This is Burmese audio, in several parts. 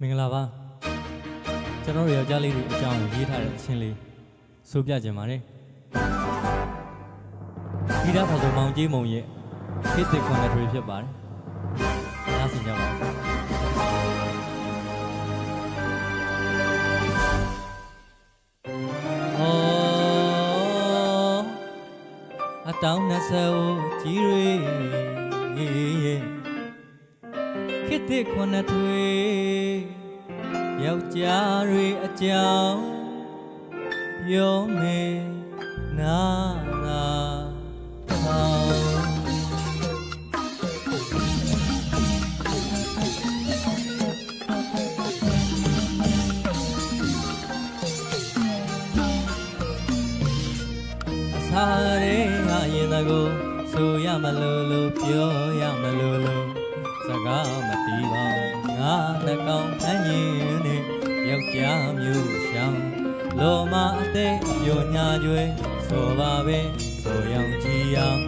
မင်္ဂလာပါကျွန်တော်တို့ယောက်ျားလေးတွေအကြောင်းကိုရေးထားတဲ့အချင်းလေးဆိုပြကြပါတယ်ဒီဒါဖော်တော်မောင်ကြီးမုံရဲ့ခေတ်သစ်ခွန်တဲ့တွေဖြစ်ပါတယ်နားဆင်ကြပါဦးအော်အတောင်းနှဆဲဦးကြီးတွေရဲ့ခေတ္တခွန်ထွေ ယောက်ျားတွေအကြောင်းပြောမယ်နာလာထောင်အစာရဲငါရင်တကိုဆိုရမလို့လို့ပြောရမလို့လို့စကားမတီးပါ ငါနှကောင်ဖမ်းရင်နဲ့ယောက်ျားမျိုးရှောင်းလောမအသေးအပြိုညာကျွဲဆိုပါပဲဆိုရောင်ကြည်အောင်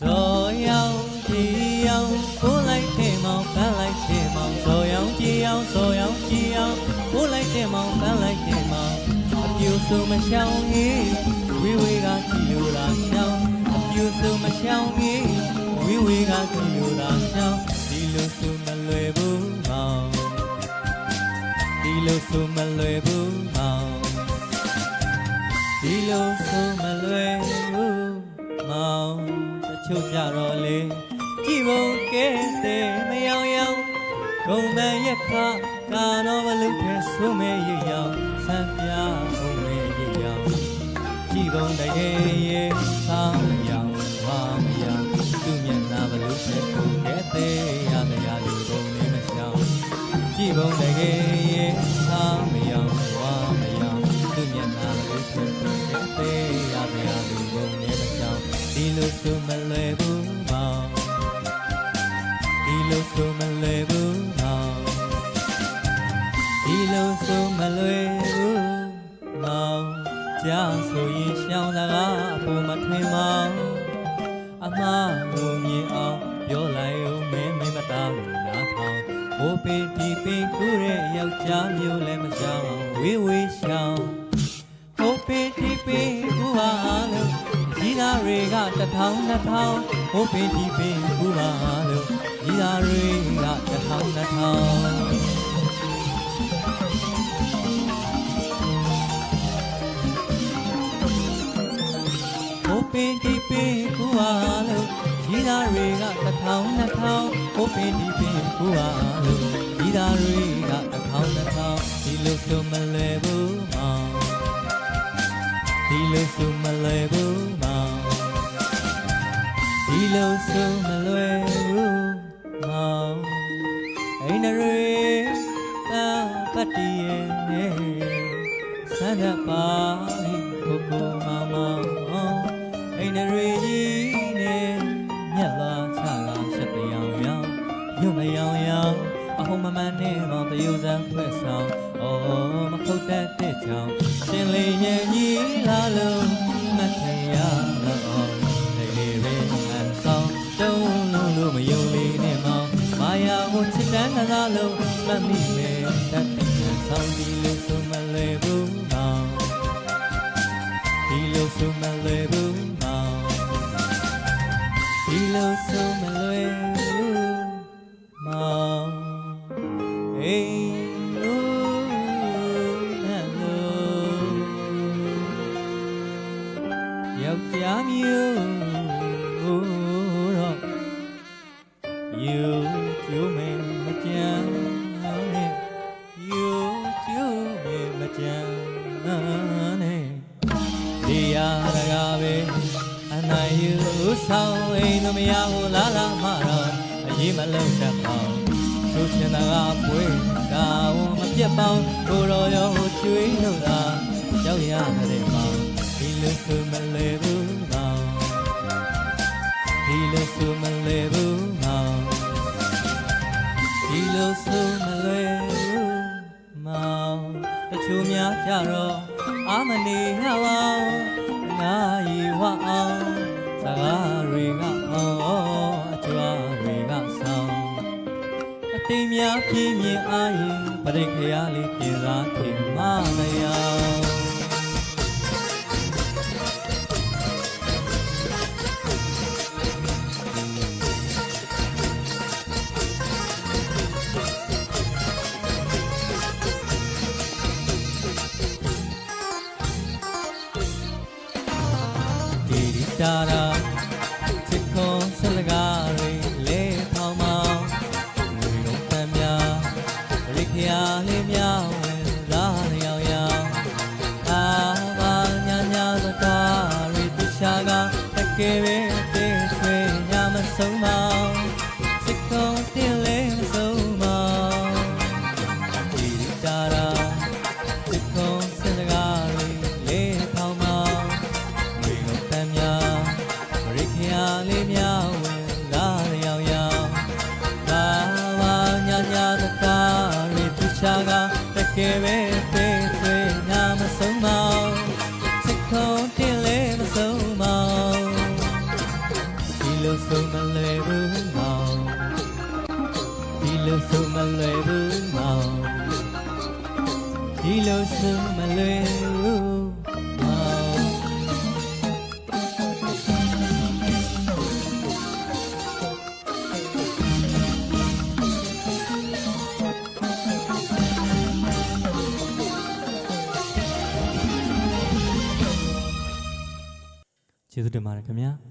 ဆိုရောင်ကြည်အောင်ကိုလိုက်တဲ့မောင်ပန်းလိုက်တဲ့မောင်ဆိုရောင်ကြည်အောင်ဆိုရောင်ကြည်အောင်ကိုလိုက်တဲ့မောင်ပန်းလိုက်တဲ့မောင်အပြူစုံမရှောင်ကြီးဝီဝီကကြည်လိုလာရှောင်းအပြူစုံမရှောင်ကြီးဝီဝီကကြည်လိုလာရှောင်းဒီလိုစုမလွယ်ဘူးမောင်ဒီ လိုစုမလွယ်ဘူးမောင်ဒီလိုစုမလွယ်ဘူးမောင်တချို့ကြတော့လေကြည်ဖို့ကဲတဲ့မယောင်ယောင်ဂုံတန်ရက်ခကာတော့ဘလုထဲဆိုမဲရရောင်ဆံပြဘုံမဲရရောင်ကြည်ကုန်တကယ်ရဲ့ဆောင်းမရောင်ဝါမရောင်သူမျက်နှာဘလုထဲကိုကဲသေးရမရလူဘုံနေမရှောင်ကြည်ကုန်တကယ် ဒီလိုဆိုမလွယ်ဘူးမောင်ကြားဆိုရင်ရှောင်းစကားအပေါ်မထွင်မောင်အမှားကိုမြင်အောင်ပြောလိုက်ဦးမင်းမင်းမသားဘူးနားထောင်ဘိုးပေဒီပင်ကူတဲ့ယောက်ျားမျိုးလည်းမရှောင်းဝေးဝေးရှောင်းဟိုပင်ဒီပင်ကူပါလို့ကြီးသားတွေကတထောင်နှစ်ထောင်ဟိုပင်ဒီပင်ကူပါလို့ကြီးသားတွေကတထောင်နှစ်ထောင် င်ဒီပင်ကူပါလို့ကြီးသားတွေကတထောင်နှစ်ထောင်ဟိုပင်ဒီပင်ကူပါလို့ကြီးသားတွေကတထောင်နှစ်ထောင်ဒီလိုဆိုမလွယ်ဘူးမောင်ဒီလိုဆိုမလွယ်ဘူးမောင်ဒီလိုဆိုမလွယ်ဘူးမောင်အိန္ဒရေတာပတ်တည်းရဲ့ဆန္ဒပါကိုကိုမောင်မောင် အိန္ဒရေကြီးနဲ့မြတ်လာချလာချက်တရားရောင်ညမယောင်ယောင်အဟုံးမမန်းနဲ့မောင်တယူစံဖွဲ့ဆောင်အော်မခုတ်တတ်တဲ့ကြောင့်ရှင်လေးရဲ့ကြီးလာလို့မထင်ရတော့လေးလေးရင်းအန်ဆောင်တုံးလုံးလို့မယုံလေးနဲ့မောင်မာယာကိုချစ်တန်းကစားလို့မမိပဲတတ်တဲ့ဆောင်ဒီလို့ဆိုမလွယ်ဘူးမောင်ဒီလို့ဆိုမလွယ်ဘူးမောင်ဒီ လို့ဆိုမလွယ်ဘူးမောင်အေးလို့နဲ့လို့ယောက်ျားမျိုးတော့ယူကျူးမဲမကြမ်းနဲ့ယူကျူးမဲမကြမ်းနဲ့ဒီယာရကပဲအ နိုင်ယူဆောင်အိမ်တို့မရဘူးလာလာမတော့အရေးမလုံးတတ်ပါသူချင်တာကပွေးဒါဝမပြတ်ပေါင်းကိုရောရောကျွေးလို့သာရောက်ရတဲ့ပေါင်းဒီလိုဆိုမလဲဘူးမောင်ဒီလိုဆိုမလဲဘူးမောင်ဒီလိုဆိုမလဲဘူးမောင်တချို့များကြတော့အာမနေရပါဘူးငါရီဝအောင် စကားတွေကဟောအကျွားတွေကဆောင်းအတိမ်များပြင်းမြင်အားရင်ပရိခရာလေးပြင်စားထင်မမယောဒီဒီတာရာ ကယ်ပဲတေးဆွေညာမဆုံးမောင်းချစ်ခွန်တင်လဲမဆုံးမောင်းဒီဒီတာရာချစ်ခွန်ဆလကားတွေလဲဖောင်းမောင်းဝေကုန်တမ်းများရိခရာလေးများဝင်လာရောင်ရောင်လာပါညာညာတကားရိပချာကတကယ်ပဲသိဆွေညာမဆုံးမောင်း လိုဆုံးမလွယ်ဘူးမောင်းဒီလိုဆုံးမလွယ်ဘူးမောင်းဒီလိုဆုံးမလွယ်ဘူးမောင်းကျေးဇူးတင်ပါတယ်ခင်ဗျာ